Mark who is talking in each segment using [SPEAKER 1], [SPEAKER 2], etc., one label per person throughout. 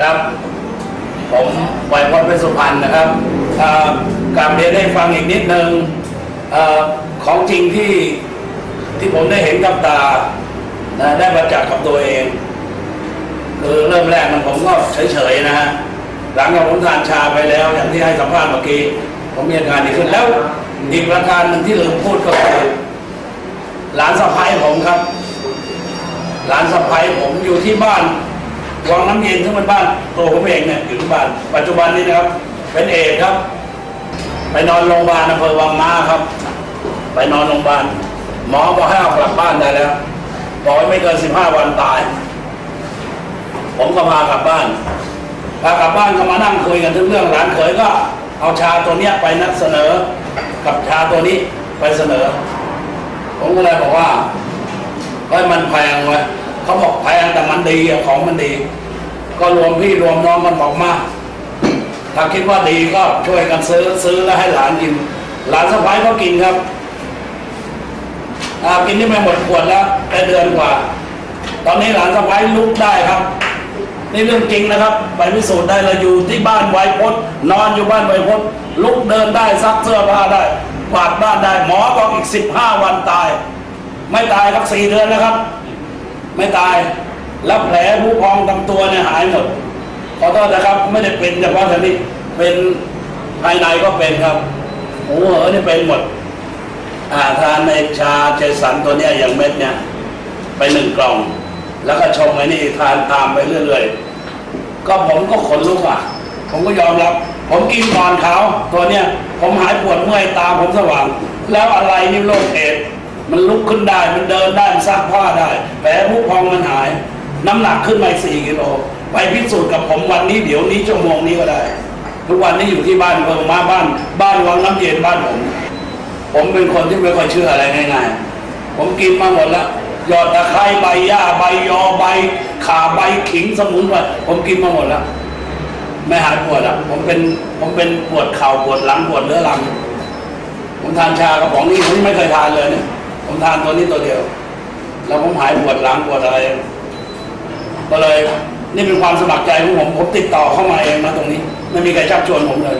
[SPEAKER 1] ครับ ผมไวยพจน์เป็นสุพรรณนะครับการเรียนให้ฟังอีกนิดนึงเอ่อของจริงที่ที่ผมได้เห็นกับตาได้ประจักกับตัวเอง คือเริ่มแรกมันผมก็เฉยๆนะฮะหลังจากผมทานชาไปแล้ว อย่างที่ให้สัมภาษณ์เมื่อกี้ผมมีอาการดีขึ้นแล้วอีกประการหนึ่งที่ลืมพูดก็คือหลานสะพ้ายผมครับ หลานสะพ้ายผมอยู่ที่บ้าน วังน้ำเย็นซึ่งบ้านตัวผมเองเนี่ยอยู่ที่บ้านปัจจุบันนี้นะครับ เป็นเอกครับ ไปนอนโรงพยาบาลอำเภอวังม้าครับ ไปนอนโรงพยาบาลหมอบอกให้เอากลับบ้านได้แล้วบอกว่าไม่เกินสิบห้าวันตาย ผมก็พากลับบ้านพากลับบ้านก็มานั่งคุยกันถึงเรื่องหลานเขยก็ เอาชาตัวเนี้ยไปนัดเสนอ กับชาตัวนี้ไปเสนอ ผมก็เลยบอกว่าเฮ้ยมันแพงเว้ย เขาบอกแพงแต่มันดีของมันดี ก็รวมพี่รวมน้องกันบอกมาถ้าคิดว่าดีก็ช่วยกันซื้อซื้อแล้วให้หลานกิน หลานสะพ้ายก็กินครับกินนี่ไม่หมดขวดแล้วได้เดือนกว่า ตอนนี้หลานสะพ้ายลุกได้ครับนี่เรื่องจริงนะครับ ไปพิสูจน์ได้เราอยู่ที่บ้านไวพจน์นอนอยู่บ้านไวพจน์ลุกเดินได้ซักเสื้อผ้าได้กวาดบ้านได้หมอบอกอีกสิบห้าวันตาย ไม่ตายครับสี่เดือนแล้วครับ ไม่ตาย แล้วแผลผู้พองตามตัวเนี่ยหายหมด ขอโทษนะครับ ไม่ได้เป็นเฉพาะแถวนี้ เป็นภายในก็เป็นครับหูเหอนี่เป็นหมด อ่าทานในชาเจสันตัวเนี้ยอย่างเม็ดเนี่ย ไปหนึ่งกล่อง แล้วก็ชงไอ้นี่ทานตามไปเรื่อยๆ ก็ผมก็ขนลุกอะ ผมก็ยอมรับ ผมกินก่อนเขาตัวเนี้ยผมหายปวดเมื่อยตาผมสว่าง แล้วอะไรนี่โรคเอ มันลุกขึ้นได้ มันเดินได้ มันซักผ้าได้ แผลผู้พองมันหาย น้ำหนักขึ้นมาสี่กิโล ไปพิสูจน์กับผมวันนี้เดี๋ยวนี้ชั่วโมงนี้ก็ได้ ทุกวันนี้อยู่ที่บ้านเพิ่งมาบ้าน บ้านวังน้ำเย็นบ้านผม ผมเป็นคนที่ไม่ค่อยเชื่ออะไรง่ายๆ ผมกินมาหมดแล้วยอดตะไคร้ใบหญ้าใบยอใบข่าใบขิงสมุนไพรผมกินมาหมดแล้วไม่หายปวดอะผมเป็นผมเป็นปวดเข่าปวดหลังปวดเรื้อรังผมทานชากระป๋องนี้ผมไม่เคยทานเลยเนี่ย ผมทานตัวนี้ตัวเดียว แล้วผมหายปวดหลังปวดอะไร ก็เลยนี่เป็นความสมัครใจของผม ผมติดต่อเข้ามาเองนะตรงนี้ ไม่มีใครชักชวนผมเลย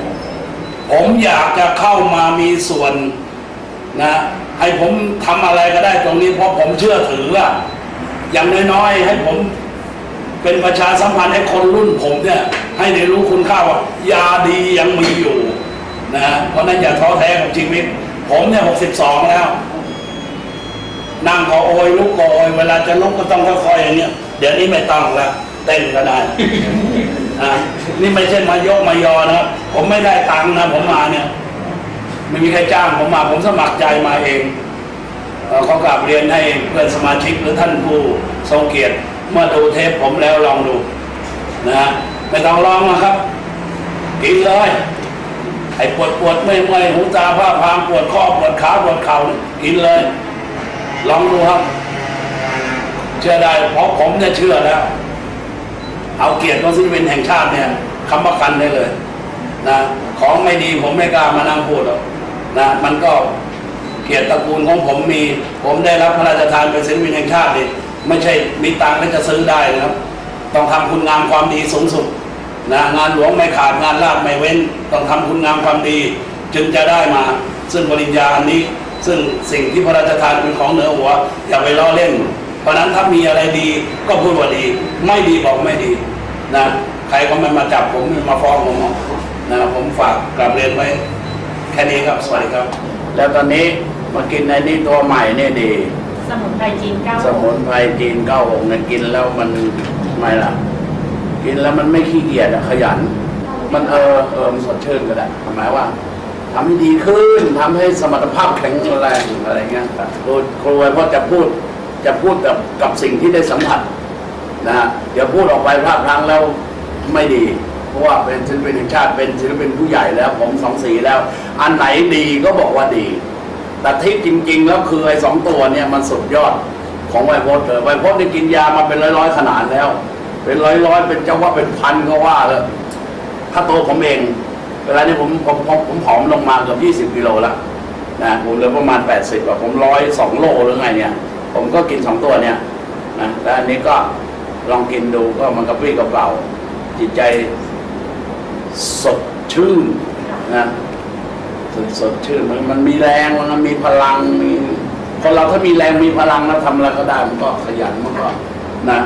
[SPEAKER 1] ผมอยากจะเข้ามามีส่วนนะให้ผมทำอะไรก็ได้ตรงนี้เพราะผมเชื่อถือว่าอย่างน้อยๆให้ผมเป็นประชาสัมพันธ์ให้คนรุ่นผมเนี่ย ให้ได้รู้คุณค่าว่ายาดียังมีอยู่นะเพราะฉะนั้นอย่าท้อแท้กับชีวิต ผมเนี่ยหกสิบสองแล้ว นั่งก็โอยลุกก็โอยเวลาจะลุกก็ต้องค่อยๆอย่างเงี้ยเดี๋ยวนี้ไม่ต้องแล้วเต้นก็ได้อะนี่ไม่ใช่มายกมายอนะครับผมไม่ได้ตังค์นะผมมาเนี่ยไม่มีใครจ้างผมมาผมสมัครใจมาเองเขอกราบเรียนให้เพื่อนสมาชิกหรือท่านผู้ทรงเกียรติเมื่อดูเทปผมแล้วลองดูนะฮะไม่ต้องลองนะครับกินเลยไอ้ปวดปวดไม่เมื่อยหูตาผ้าพางปวดข้อปวดขาปวดเข่ากินเลย ลองดูครับ เชื่อได้เพราะผมเนี่ยเชื่อแล้ว เอาเกียรติของศิลปินแห่งชาติเนี่ยคำประกันได้เลยนะของไม่ดีผมไม่กล้ามานั่งพูดหรอกนะมันก็เกียรติตระกูลของผมมี ผมได้รับพระราชทานเป็นศิลปินแห่งชาตินี่ไม่ใช่มีตังค์แล้วจะซื้อได้นะครับ ต้องทำคุณงามความดีสูงสุดนะงานหลวงไม่ขาดงานลาบไม่เว้น ต้องทำคุณงามความดี จึงจะได้มา ซึ่งปริญญาอันนี้ ซึ่งสิ่งที่พระราชทานเป็นของเหนือหัว อย่าไปล้อเล่น เพราะฉะนั้นถ้ามีอะไรดีก็พูดว่าดี ไม่ดีบอกไม่ดีนะใครก็ไม่มาจับผมไม่มาฟ้องผมหรอกนะผมฝากกลับเรียนไว้แค่นี้ครับสวัสดีครับ แล้วตอนนี้มากินในนี้ตัวใหม่นี่ดี
[SPEAKER 2] สมุนไพรจีนเก้า
[SPEAKER 1] สมุนไพรจีนเก้าหงเนี่ยกินแล้วมันไม่ล่ะ กินแล้วมันไม่ขี้เกียจอะขยัน มันเออเออมันสดชื่นก็ได้หมายว่า ทำให้ดีขึ้นทำให้สมรรถภาพแข็งแรงอะไรเงี้ยครับครูครูไว้เพราะจะพูดจะพูดกับกับสิ่งที่ได้สัมผัสนะฮะเดี๋ยวพูดออกไปพลาดพลั้งแล้วไม่ดี เพราะว่าเป็นศิลปินแห่งชาติเป็นศิลปินผู้ใหญ่แล้วผมสองสีแล้ว อันไหนดีก็บอกว่าดี แต่ที่จริง ๆ แล้วคือไอ้สองตัวเนี่ยมันสุดยอดของไวโพสเลยไวโพสนี่กินยามาเป็นร้อยๆขนาดแล้ว เป็นร้อยๆเป็นเจ้าว่าเป็นพันก็ว่าเลยถ้าตัวผมเอง วลานี้ผมผมผมผมผอมลงมาเกือบยี่สิบกิโลแล้วนะผมเหลือประมาณแปดสิบอะผมร้อยสองโลหรือไงเนี่ย ผมก็กินสองตัวเนี่ยนะแล้วอันนี้ก็ลองกินดูก็มันกระปรี้กระเป๋าจิตใจสดชื่นนะสดสดชื่นมันมันมีแรงมันมีพลังมีคนเราถ้ามีแรงมีพลังแล้วทำอะไรก็ได้มันก็ขยันมันก็นะ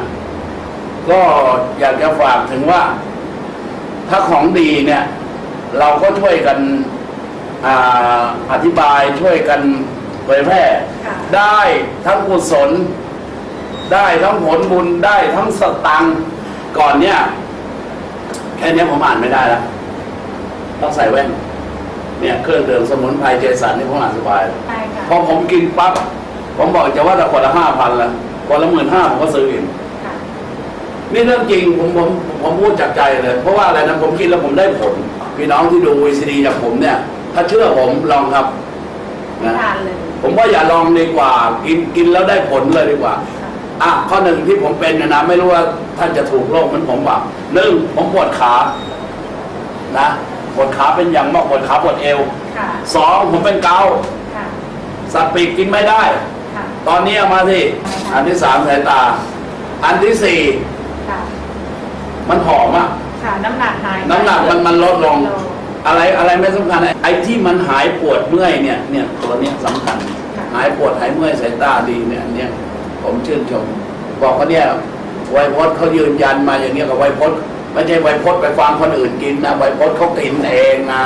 [SPEAKER 1] ก็อยากจะฝากถึงว่า ถ้าของดีเนี่ย เราก็ช่วยกันออธิบายช่วยกันเผยแพร่ ได้ทั้งกุศล ได้ทั้งผลบุญได้ทั้งสตังก่อนเนี่ยแค่นี้ผมอ่านไม่ได้แล้วต้องใส่แว่น เนี่ยเครื่องเดื่มสมุนไพรเจสันนี่ผมอ่านสบายพอผมกินปั๊บผมบอกจะว่าแต่คนละห้าพันละคนละหมื่นห้าผมก็ซื้อเอง
[SPEAKER 2] ค่ะ
[SPEAKER 1] นี่เรื่องจริงผมผมผมพูดจากใจเลย เพราะว่าอะไรนะผมกินแล้วผมได้ผล พี่น้องที่ดูวีซีดีจากผมเนี่ย ถ้าเชื่อผมลองครับนะ
[SPEAKER 2] ทานเลย
[SPEAKER 1] ผมว่าอย่าลองดีกว่า กินกินแล้วได้ผลเลยดีกว่า
[SPEAKER 2] ค่ะ
[SPEAKER 1] อะข้อหนึ่งที่ผมเป็นเนยนะไม่รู้ว่าท่านจะถูกโรคเหมือนผมเปล่าหนึ่งผมปวดขานะปวดขาเป็นอย่างมากปวดขาปวดเอว
[SPEAKER 2] ค่ะ
[SPEAKER 1] สองผมเป็นเกาต์
[SPEAKER 2] ค่ะ
[SPEAKER 1] สัตว์ปีกกินไม่ได้
[SPEAKER 2] ค่ะ
[SPEAKER 1] ตอนนี้เอามาที่อันที่สามสายตา อันที่สี่
[SPEAKER 2] ค่ะ
[SPEAKER 1] มันผอมอะ
[SPEAKER 2] ค่ะน้ำหนักหาย
[SPEAKER 1] น้ำหนักมันมันลดลง
[SPEAKER 2] ลง
[SPEAKER 1] อะไรอะไรไม่สำคัญไอ้ที่มันหายปวดเมื่อยเนี่ยเนี่ยตัวเนี้ยสำคัญ
[SPEAKER 2] ค่ะ
[SPEAKER 1] หายปวดหายเมื่อยสายตาดีเนี่ยอันเนี่ยผมชื่นชม บอกเขาเนี่ยไวยพจน์เขายืนยันมาอย่างเงี้ยกับไวยพจน์ไม่ใช่ไวยพจน์ไปฟังคนอื่นกินนะไวยพจน์เขากินเองนะ